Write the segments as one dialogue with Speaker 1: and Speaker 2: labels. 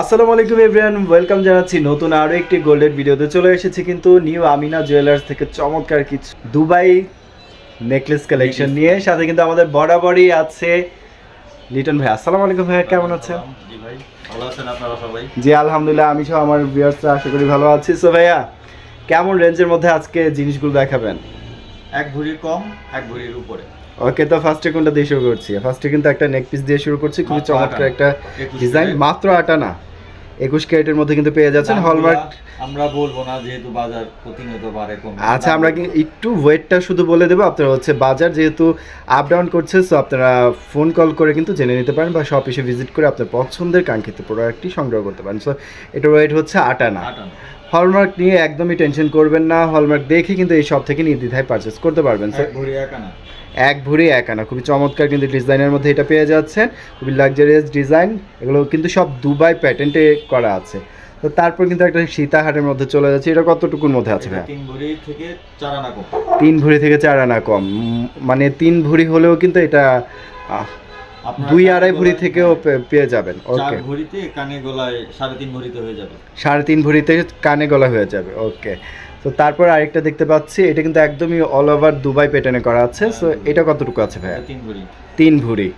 Speaker 1: আসসালামু আলাইকুম everyone welcome জানাচ্ছি নতুন আরও একটি গোল্ডের ভিডিওতে চলে এসেছি কিন্তু নিউ আমিনা জুয়েলার্স থেকে চমৎকার কিছু দুবাই নেকলেস কালেকশন নিয়ে। সাথে কিন্তু আমাদের বরাবরই আছে লিটন ভাই। আসসালামু আলাইকুম ভাইয়া কেমন আছেন?
Speaker 2: জি ভাই
Speaker 1: আলহামদুলিল্লাহ আমি সহ আমার ভিউয়ার্সরা আশা করি ভালো আছি। সো ভাইয়া কেমন রেঞ্জের মধ্যে আজকে জিনিসগুলো দেখাবেন?
Speaker 2: এক ভরির কম এক ভরির উপরে।
Speaker 1: ওকে তো ফার্স্টে কোনটা দিয়ে শুরু করছি? ফার্স্টে কিন্তু একটা নেক পিস দিয়ে শুরু করছি খুবই চমৎকার। একটা ডিজাইন মাত্র আটা না একুশ ক্যারেটের মধ্যে কিন্তু পেয়ে যাচ্ছেন হলমার্ক
Speaker 2: আমরা বলব না যেহেতু বাজার প্রতিনিয়ত বাড়ে কম।
Speaker 1: আচ্ছা আমরা কি একটু ওয়েটটা শুধু বলে দেবো? আপনারা হচ্ছে বাজার যেহেতু আপ ডাউন করছে সো আপনারা ফোন কল করে কিন্তু জেনে নিতে পারেন বা শপ এসে ভিজিট করে আপনার পছন্দের কাঙ্ক্ষিত প্রোডাক্টটি সংগ্রহ করতে পারেন। সো এটার ওয়েট হচ্ছে আটানা হলমার্ক নিয়ে একদমই টেনশন করবেন না। হলমার্ক দেখে কিন্তু এই শপ থেকে নির্দ্বিধায় পারচেস করতে পারবেন। সো
Speaker 2: এক ভরি এক আনা।
Speaker 1: খুবই চমৎকার কিন্তু ডিজাইনের মধ্যে এটা পেয়ে যাচ্ছেন। খুবই লাক্সারিয়াস ডিজাইন এগুলো কিন্তু সব দুবাই প্যাটেন্টে করা আছে। তো তারপর কিন্তু একটা সীতাহারের মধ্যে চলে যাচ্ছে। এটা কতটুকুর মধ্যে আছে ভাই
Speaker 2: তিন ভরি থেকে চার আনা কম।
Speaker 1: তিন ভরি থেকে চার আনা কম। মানে তিন ভরি হলেও কিন্তু এটা দুই আড়াই ভরি থেকেও পেয়ে যাবেন ওকে
Speaker 2: ভরিতে কানে গলায় সাড়ে তিন ভরিতে হয়ে যাবে।
Speaker 1: সাড়ে তিন ভরিতে কানে গলা হয়ে যাবে ওকে তো তারপর আরেকটা দেখতে পাচ্ছি এটা কিন্তু একদমই অল ওভার দুবাই প্যাটার্নে করা আছে সো এটা কতটুকু আছে ভাইয়া?
Speaker 2: তিন ভরি।
Speaker 1: তিন ভরি।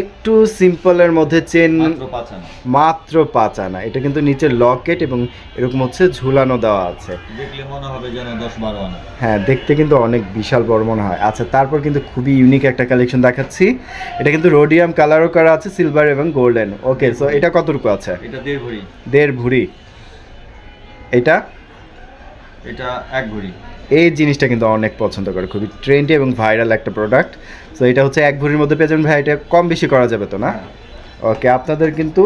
Speaker 1: একটু সিম্পলের মধ্যে চেন
Speaker 2: মাত্র পাঁচ আনা।
Speaker 1: এটা কিন্তু নিচে লকেট এবং এরকম হচ্ছে ঝুলানো দেওয়া আছে।
Speaker 2: দেখলে মনে হবে যেন দশ বারো আনা।
Speaker 1: হ্যাঁ দেখতে কিন্তু অনেক বিশাল বড় মনে হয়। আচ্ছা তারপর কিন্তু খুবই ইউনিক একটা কালেকশন দেখাচ্ছি। এটা কিন্তু রোডিয়াম কালারও করা আছে সিলভার এবং গোল্ডেন ওকে সো এটা কতটুকু আছে?
Speaker 2: এটা দেড় ভরি।
Speaker 1: দেড় ভরি। এটা?
Speaker 2: এটা এক ভরি।
Speaker 1: এই জিনিসটা কিন্তু অনেক পছন্দ করে। খুবই ট্রেন্ডি এবং ভাইরাল একটা প্রোডাক্ট সো এটা হচ্ছে এক ভরির মধ্যে পেয়ে যাবেন। ভাই এটা কম বেশি করা যাবে তো না? ওকে আপনাদের কিন্তু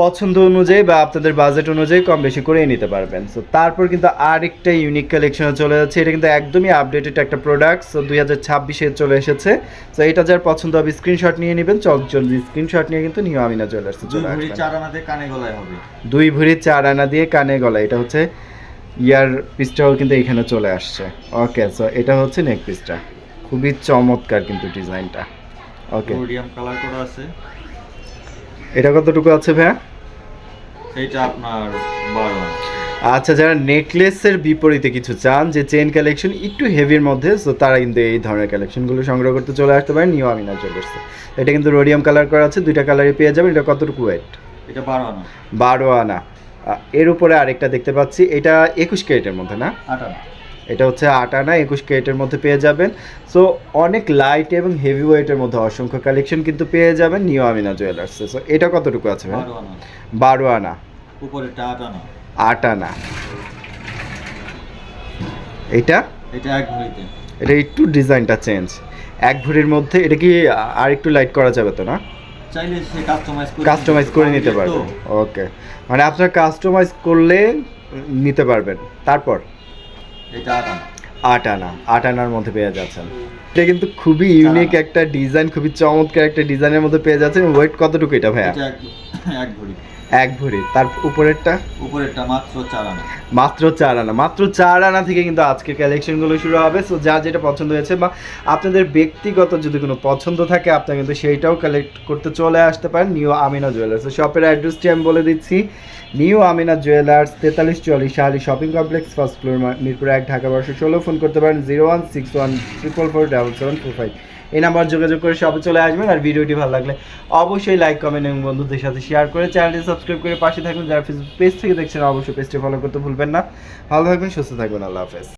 Speaker 1: পছন্দ অনুযায়ী বা আপনাদের বাজেট অনুযায়ী কম বেশি করেই নিতে পারবেন। সো তারপর কিন্তু আরেকটা ইউনিক কালেকশনে চলে যাচ্ছে। এটা কিন্তু একদমই আপডেটেড একটা প্রোডাক্ট সো দুই হাজার ছাব্বিশে চলে এসেছে। সো এটা যার পছন্দ হবে স্ক্রিনশট নিয়ে নেবেন। চল জলদি স্ক্রিনশট নিয়ে কিন্তু নিউ আমিনা জুয়েলার্সে
Speaker 2: দুই ভরি চার আনাতে কানে গলায় হবে।
Speaker 1: দুই ভরি চার আনা দিয়ে কানে গলা এটা হচ্ছে ইয়ার পিসটাও কিন্তু এখানে চলে আসছে। ওকে সো এটা হচ্ছে নেক পিসটা খুবই চমৎকার কিন্তু ডিজাইনটা। ওকে
Speaker 2: রোডিয়াম কালার করা আছে।
Speaker 1: এটা কতটুকু আছে ভাইয়া?
Speaker 2: এইটা আপনার বারো আনা।
Speaker 1: আচ্ছা যারা নেকলেসের বিপরীতে কিছু চান যে চেন কালেকশন একটু হেভির মধ্যে সো তারা কিন্তু এই ধরনের কালেকশনগুলো সংগ্রহ করতে চলে আসতে পারেন নিউ আমিনা জুয়েলার্সে এটা কিন্তু রোডিয়াম কালার করা আছে দুইটা কালারে পেয়ে যাবেন। এটা কতটুকু ওয়েট
Speaker 2: এটা বারো আনা।
Speaker 1: বারো আনা। আ, এর উপরে আরেকটা দেখতে পাচ্ছি এটা একুশ ক্যারেটের মধ্যে না? এটা হচ্ছে আট আনা একুশ ক্যারেটের মধ্যে পেয়ে যাবেন। সো অনেক লাইট এবং হেভি ওয়েটের মধ্যে অসংখ্য কালেকশন কিন্তু পেয়ে যাবেন নিউ আমিনা জুয়েলার্সে সো এটা কতটুকু আছে ভাই?
Speaker 2: বারো আনা।
Speaker 1: বারো আনা।
Speaker 2: উপরেরটা আট
Speaker 1: আট আনা এটা?
Speaker 2: এটা এক ভরিতে।
Speaker 1: এটা একটু ডিজাইনটা চেঞ্জ এক ভরির মধ্যে এটা কি আর একটু লাইট করা যাবে তো না?
Speaker 2: চাইলে সে কাস্টমাইজ করে
Speaker 1: কাস্টমাইজ করে নিতে পারবে। ওকে মানে আপনার কাস্টমাইজ করলে নিতে পারবেন। তারপর?
Speaker 2: এটা আট আনা।
Speaker 1: আট আনা। আট আনার মধ্যে পেয়ে যাচ্ছেন। এটা কিন্তু খুবই ইউনিক একটা ডিজাইন খুবই চমৎকার একটা ডিজাইনের মধ্যে পেয়ে যাচ্ছেন। ওয়েট কতটুকু এটা ভাইয়া?
Speaker 2: এক ভরি।
Speaker 1: এক ভরি। তার উপরেরটা?
Speaker 2: উপরেরটা মাত্র চার আনা।
Speaker 1: মাত্র চার আনা। মাত্র চার আনা থেকে কিন্তু আজকের কালেকশনগুলো শুরু হবে। সো যার যেটা পছন্দ হয়েছে বা আপনাদের ব্যক্তিগত যদি কোনো পছন্দ থাকে আপনারা কিন্তু সেইটাও কালেক্ট করতে চলে আসতে পারেন নিউ আমিনা জুয়েলার্স শপের অ্যাড্রেসটি আমি বলে দিচ্ছি। নিউ আমিনা জুয়েলার্স তেতাল্লিশ চল্লিশ Shahali shopping complex first floor Mirpur এক ঢাকা বারোশো ষোলো। ফোন করতে পারেন zero one six one triple four double seven four five এই নাম্বার যোগাযোগ করে শপে চলে আসবেন। আর ভিডিওটি ভালো লাগলে অবশ্যই লাইক কমেন্ট এবং বন্ধুদের সাথে শেয়ার করে চ্যানেলটি সাবস্ক্রাইব করে পাশে থাকবেন, যারা ফেসবুক পেজ থেকে দেখছেন, অবশ্যই পেজটি ফলো করতে ভুলবেন না। ভালো থাকবেন, সুস্থ থাকবেন, আল্লাহ হাফেজ।